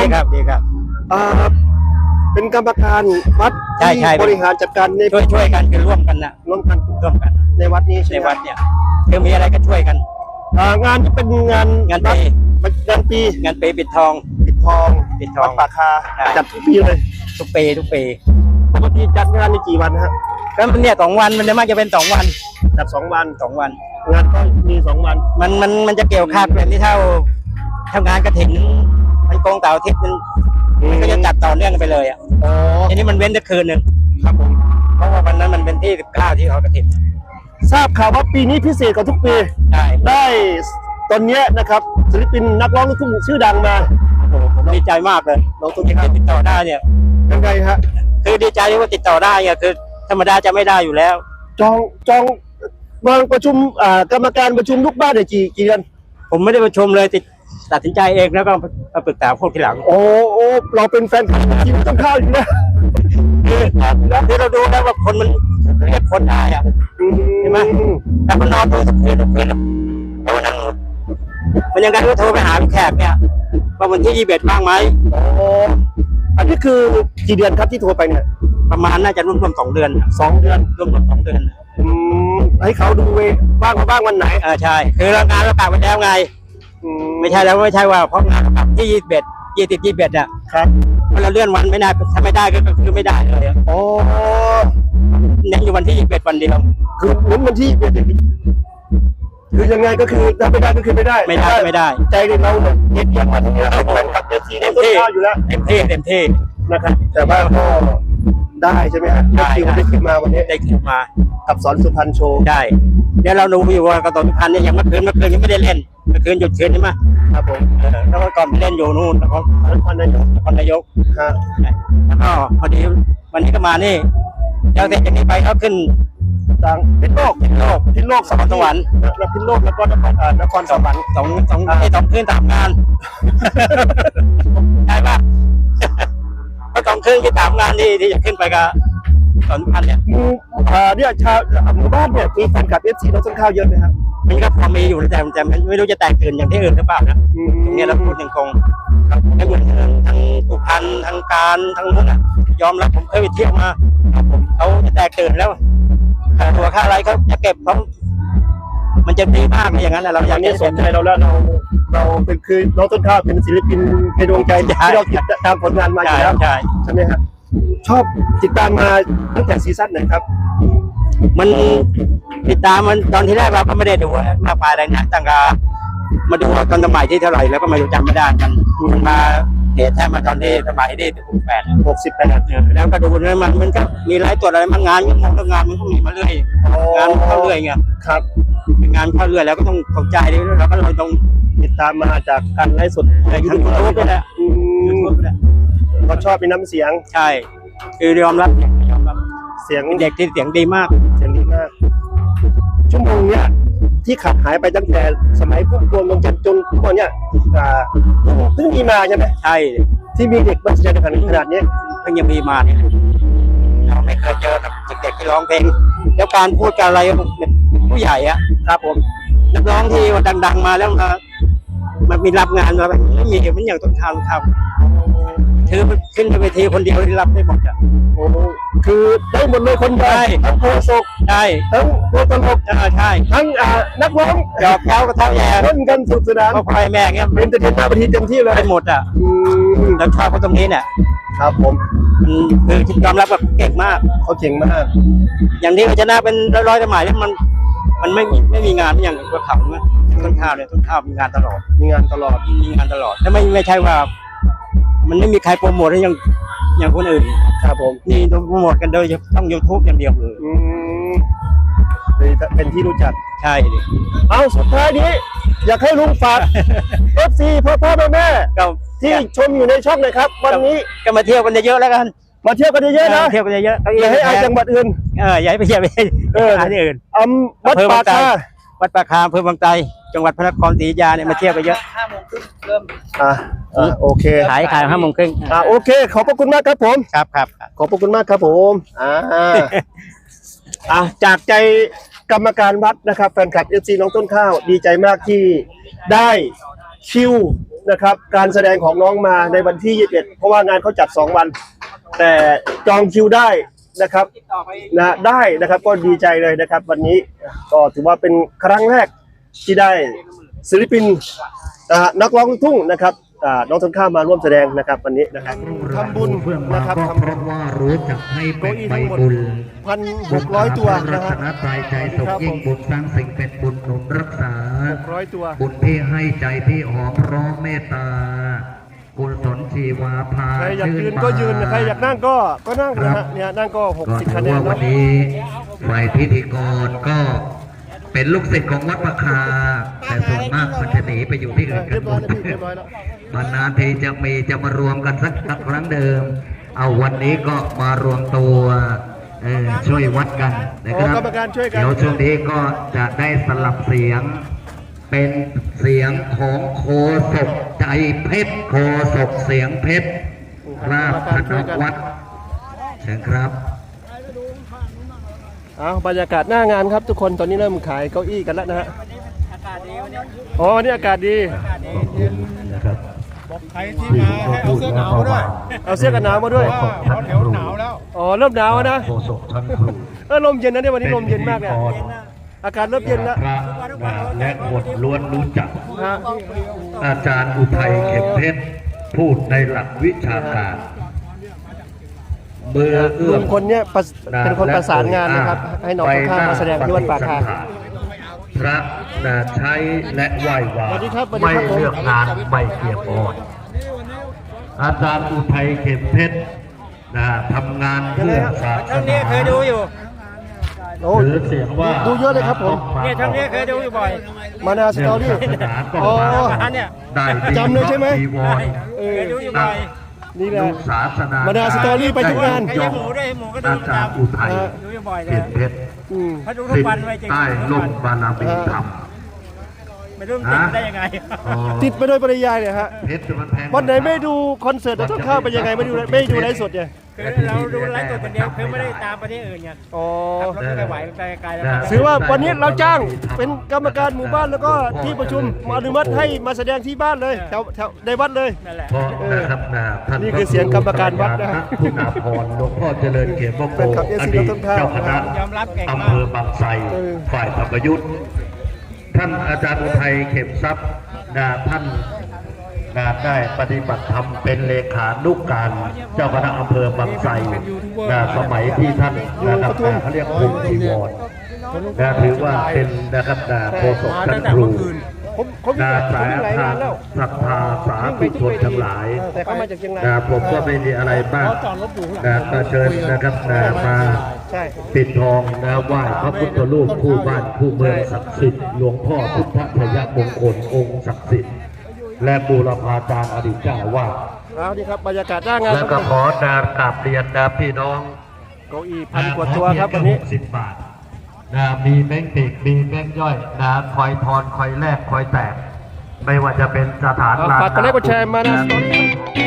ดีครับดีครับอ่าเป็นกรรมการวัดใช่ที่ใช่ บริหารจัดการในช่วยช่วยกันคือร่วมกันนะร่วมกันร่วมกันในวัดนี้ใช่ในไหมวัดเนี่ยคือมีอะไรก็ช่วยกัน อ่างานจะเป็นงานงานปีงานปีงานปีปิดทองปิดทองปิดทองวัดป่าคาใช่ จัดทุกปีเลยทุกปีทุกปีปกติจัดงานในกี่วันฮะก็เนี่ยสองวันมันจะมากจะเป็นสองวันจัดสองวันสองวัน งานก็มีสองวันมันมันมันจะเกี่ยวคาดเป็นที่เท่าทำงานกระถิ่น มันโกงเต่าร์อาทิตย์มันมันก็จะจัดต่อเนื่องกันไปเลยอะอ๋อทีนี้มันเว้นแต่คืนหนึ่งครับผมเพราะว่าวันนั้นมันเป็นที่สิบเก้าที่เขากระถิ่นทราบข่าวว่าปีนี้พิเศษกว่าทุกปี ใช่ได้ตอนเนี้ยนะครับศิลปินนักร้องลูกทุ่งชื่อดังมา โอ้โหผมดีใจมากเลยน้องต้นที่ข้าวติดต่อได้เนี่ย ยังไงฮะ คือดีใจที่ว่าติดต่อได้เนี่ยคือธรรมดาจะไม่ได้อยู่แล้ว จองจองวางประชุมอ่ากรรมการประชุมลูกบ้านเนี่ยกี่กี่เดือนผมไม่ได้ประชุมเลยติด ตัดสินใจเองแล้วก็มาปรึกษาพวกทีหลัง โอ้โอ้เราเป็นแฟนคลับทีมต้นข้าวอยู่นะคือคือเราดูแล้วว่าคนมันเรียกคนได้อะเห็นไหมแต่มันนอนดูทุกคืนทุกคืนแล้ววันนั้นมันยังไงก็โทรไปหาพี่แขกเนี่ยว่าวันที่ยี่สิบเอ็ดบ้างไหมโอ้อันนี้คือกี่เดือนครับที่โทรไปเนี่ยประมาณน่าจะร่วมๆสองเดือนสองเดือนร่วมๆสองเดือนอืมให้เขาดูเวบ้างมาบ้างวันไหนเออใช่ คือเรางานเรากลับไปแล้วไง อืไม่ใช่แล้วไม่ใช่ว่าเพราะงานเรากลับที่ยี่สิบเอ็ดยี่สิบยี่สิบเอ็ดอะครับเวลาเลื่อนวันไม่ได้ถ้าไม่ได้ก็คือไม่ได้เลยอะโอ้เน้นอยู่วันที่ยี่สิบเอ็ดวันเดียวคือเหมือนวันที่เป็นคือยังไงก็คือถ้าไม่ได้ก็คือไม่ได้ไม่ได้ไม่ได้ใจเราเนี่ยเย็นยันมาที่นี่เป็นแฟนคลับเอฟซีในต้นข้าวอยู่แล้วเต็มที่เต็มที่นะครับแต่ว่าก็ได้ใช่ไหมฮะได้คิวได้ขึ้นมาวันนี้ได้ขึ้นมากับสอนสุพรรณโชว์ได้เดี๋ยวเราดูอยู่ว่ากระตุ้นพันธ์เนี่ยยังเมื่อคืนเมื่อคืนยังไม่ได้เล่นเมื่อ คืนหยุดคืนใช่ไหมครับผมเออแล้วก็ก่อนไปเล่นอยู่นู่นนครนครนายกนครนายกฮะแล้วก็พอดีวันนี้ก็มานี่เดี๋ยวเสร็จจากนี้ไปเขาขึ้นต่างพิษโลกพิษโลกพิษโลกสสวรรค์แล้วพิษโลกแล้วก็นครอ่านครสวรรค์สองสองไอ้สองคืนสามงานได้ปะก็สองคืนที่สามงานที่ที่จะขึ้นไปกับสอนพันธ์เนี่ยหมู่อ่าเนี่ยชาวหมู่บ้านเนี่ยมีแฟนคลับเอฟซีน้องต้นข้าวเยอะไหมครับ มันก็พอมีอยู่แต่แต่ไม่รู้จะแตกตื่นอย่างที่อื่นหรือเปล่านะตรงนี้เราพูดยังคงครับไม่เหมือนทั้งทั้งสุพรรณทั้งการทั้งนู้นอะ ยอมรับผมเคยไปเที่ยวมาครับผมเขาจะแตกตื่นแล้วค่าตัวค่าอะไรเขาจะเก็บเขามันจะดีมากเลยอย่างนั้นนะเราอากอยย่างจะนี้สเก็นบใจเราแล้วเราเราเป็นคือน้องต้นข้าวเป็นศิลปินในดวงใจใช่ที่เราติดตามผลงานมาอใช่ยู่แล้วใช่ใช่ไหมครับ ชอบติดตามมาตั้งแต่ซีซั่นไหนครับ มันติดตามมันตอนที่แรกเราก็ไม่ได้ดูมากมายอะไรนะตั้งแต่มาดูตอนสมัยที่เท่าไหร่แล้วก็ไม่รู้จำไม่ได้กันมันมาเหตุแท้มาตอนที่สมัยที่สิบแปดหกสิบแปดแล้วก็ดูเนี่ยมันมันก็มีหลายตัวอะไรมันงานมันมองเรื่องงานมันก็มีมาเรื่อยงานมันเข้าเรื่อยไงครับเป็นงานเข้าเรื่อยแล้วก็ต้องสนใจด้วยเราก็เลยต้องติดตามมาจากการไลฟ์สดในยูทูบไปแหละอืยูมทูบไปแหละเขา ชอบมีน้ำเสียงใช่ คือยอมรับยอมรับเสียงเป็นเด็กที่เสียงดีมาก เสียงดีมาก ชั่วโมงเนี้ยที่ขาดหายไปตั้งแต่สมัยพุ่มพวงดวงจันทร์จนทุกวันเนี้ยอ่าเพิ่งมีมาใช่ไหมใช่ ที่มีเด็กมาแสดงขนาดขนาดนี้เพิ่งยังมีมาเนี่ยเราไม่เคยเจอเด็กๆที่ร้องเพลงแล้วการพูดการอะไรเป็นผู้ใหญ่อะครับผมนักร้องที่ว่าดัง ๆ มาแล้วมามันมีรับงานมาแบบไม่มีมันอย่างต้นทางครับ ถือมันขึ้นไปเวทีคนเดียวที่รับได้หมดอะโอ้คือได้หมดเลยคนเดียวใช่ทั้งโฆษกใช่ทั้งตัวตลกเออใช่ทั้งอ่านักร้องหยอกเย้าก็เท่าแย่เล่นกันสนุกสนานก็พ่อแม่เงี้ยเป็นเตอร์เทนหน้าเวทีเต็มที่เลยได้หมดอะอืมแล้วชอบเขาตรงนี้เนี่ยครับผมมันคือยอมรับว่าเก่งมากเขาเก่งมาก อย่างที่เขาชนะเป็นร้อยๆสมัยเนี่ยมันมันไม่มีไม่มีงานอย่างตัวเขาเนี่ยต้นข้าวเนี่ยต้นข้าวมีงานตลอด มีงานตลอดมีงานตลอดแล้วไม่ไม่ใช่ว่า มันไม่มีใครโปรโมทให้อย่างอย่างคนอื่น ครับผมนี่ต้องโปรโมทกันโดยต้องยูทูบอย่างเดียวเลยอืมเลยเป็นที่รู้จัก ใช่ดิเอาสุดท้ายนี้ อยากให้ลุงฝาก FC พ่อพ่อแม่แม่ก็ที่ชมอยู่ในช่องหนะครับ วันนี้ก็มาเที่ยวกันเยอะๆแล้วกัน มาเที่ยวกันเยอะๆนะเที่ยวกันเยอะๆอย่าให้อายจังหวัดอื่นเอออย่าให้ไปเที่ยวไปเออหาที่อื่นอำวัดอำเภอป่าบางไทรคา วัดปากคามอำเภอบางไทรจังหวัดพระนครศรีอยุธยาเนี่ยมาเที่ยวกันเยอะห้าโมงครึ่งเริ่ม อ่าอ่าโอเคขายขายห้าโมงครึ่งอ่าโอเค ขอบพระคุณมากครับผม ครับครับครับ ขอบพระคุณมากครับผมอ่าอะจากใจกรรมการวัดนะครับแฟนคลับเอฟซีน้องต้นข้าวดีใจมากที่ได้คิวนะครับ การแสดงของน้องมาในวันที่ 21 เพราะว่างานเขาจัด 2 วัน แต่จองคิวได้ นะครับนะได้นะครับก็ดีใจเลยนะครับ วันนี้ก็ถือว่าเป็นครั้งแรกที่ได้ศิลปินอ่านักร้องลูกทุ่งนะครับอ่าน้องต้นข้าวมาร่วมแสดงนะครับวันนี้นะครับทำบุญเพื่อนนะมาครับก็ทำเพราะว่ารู้จักให้แบ่งใบบุญพันหกร้อยตัวรันะตฮะนตรัยใจสุขยิ่งบุญสร้างสิ่งเป็นบุญหนุนรักษาหกร้อยตัวบุญที่ให้ใจที่หอมร้อมเมตตา กุศลชีวาพาใครอยากชื่ยืนก็ยืนใครอยากนั่งก็ก็นั่งนะฮะเนี่ยนั่งก็ก็60ถืคะอแนว่านวัเนาะนนี้ฝ่ายพิธีกรก็เป็นลูกศิษย์ของวัดประคา แต่ส่วนมากมันจะหนีไปอยู่ที่อื่นกัเรียนบหมร้อยดแล้วพี่เรียบร้อยแล้วนานๆทีจะมีจะมารวมกันสักครั้งเดิม เอาวันนี้ก็มารวมตัวเออช่วยวัดกันนะครับอ๋อกรรมการช่วยกันเดี๋ยวช่วงนี้ก็จะได้สลับเสียง เป็นเสียงของโคศกใจเพชรโคศกเสียงเพชรราบธนวัฒน์เชิญครับเอาบรรยากาศหน้างานครับทุกคนตอนนี้เริ่มขายเก้าอี้กันแล้วนะฮะอ๋อนี่อากาศดีขอบคุณนะครับใครที่มาให้เอาเสื้อหนาวมาด้วยเอาเสื้อกันหนาวมาด้วยเพราะเดี๋ยวหนาวแล้วอ๋อเริ่มหนาวแล้วนะโคศกท่านครูเออลมเย็นนะเนี่ยวันนี้ลมเย็นมากเลยป็พิธีรอากาศเริ่มเย็นแล้วพระ และบทล้วนรู้จักฮะอาจารย์อุทัยเข็มเพชรพูดในหลักวิชาการเมื่อเอื้ลุอมงคนเนี้ยประเป็นคนประสานงานนะครับ ให้น้องข้างๆมาแสดงที่วัดป่าคาพระนาใช้และไหว้วาสวัสดีครับสวัสดีไม่ครับผมเลือกงานไม่เกี่ยงอ่อนอาจารย์อุทัยเข็มเพชรนะทำงานเพื่อศาสช่องนา นี้เคยดูอยู่โอ้ถือเสียงว่าดูเยอะเลยครับผม เนี่ยช่องนี้เคยดูอยู่บ่อย มานาสตอรี่เรื่องศาสนาก็อ๋อมาเนี่ยได้ดีจำเลยใช่ไหมจีวรเอเคอยดูอยู่บ่อยนี่แหละลูกศาสนามานาสตอรี่ไปทุกงานไอ้หมูด้วยไอ้หมูก็ดูอาจารย์อุทัยดูอยู่บ่อยเลเข็ยมเพชรอืมเขาดูทุกวันไว้จริงใต้ล่มบารมีธรรมไม่รู้มันติดได้ยังไงอ๋อติดไปโดยปริยายเลยฮะเพชรมันแพงวันไหนไม่ดูคอนเสิร์ตแล้วต้องเข้าไปยังไงไม่ดูไม่ดูไลฟ์สดไง คือเราดูไลฟ์สดคนเดียวคือไม่ได้ตามประเทศอื่นไงอ๋อขับรถไม่ไหวไปไกลแล้วถือว่าวันนี้เราจ้างเป็นกรรมการหมู่บ้านแล้วก็ที่ประชุมมาอนุมัติให้มาแสดงที่บ้านเลยแถวแถวในวัดเลย นั่นแหละ เพราะนะครับนะท่านนี่คือเสียงกรรมการวัดนะฮะคุณอาภรณ์หลวงพ่อเจริญเกียรติวงโกเป็นครับอ FC ดีตต้นข้าวเจ้าคณะยอมรับเก่งมากอำเภอบางไทรเออฝ่ายธรรมยุทธ์ท่านอาจารย์อุทัยเข็มทรัพย์นะท่าน งานได้ปฏิบัติธรรมเป็นเลขานุกการ เจ้าคณะอำเภอบางไทรนสมัยที่ท่านนะครับเขาเรียกคุมจีวรนะถือว่าเป็นนะครับนะโฆษกท่านครูนาสายอายาศรัทธาสาธุชนทั้งหลายแต่เขามาจากเชียงรายนะผมก็ไม่มีอะไรมากนะมาเชิญนะครับนะมาปิดทองนะไหว้พระพุทธรูปคู่บ้านคู่เมืองศักดิ์สิทธิ์หลวงพ่อพุทธชยมงคลองค์ศักดิ์สิทธิ์ และบูรพาจารย์อดีตเจ้าอาว่าสเอาดีครับบรรยากาศหน้างานแล้วก็ขอนากราบเรียนนะพี่น้องเก้าอี้พันกว่าตัวครับวันนี้สิบบาทนะมีแบงค์ปีกมีแบงค์ย่อยนะคอยทอนคอยแลกคอยแตก ไม่ว่าจะเป็นสถานฝากกดไลค์กดแชร์มานะมี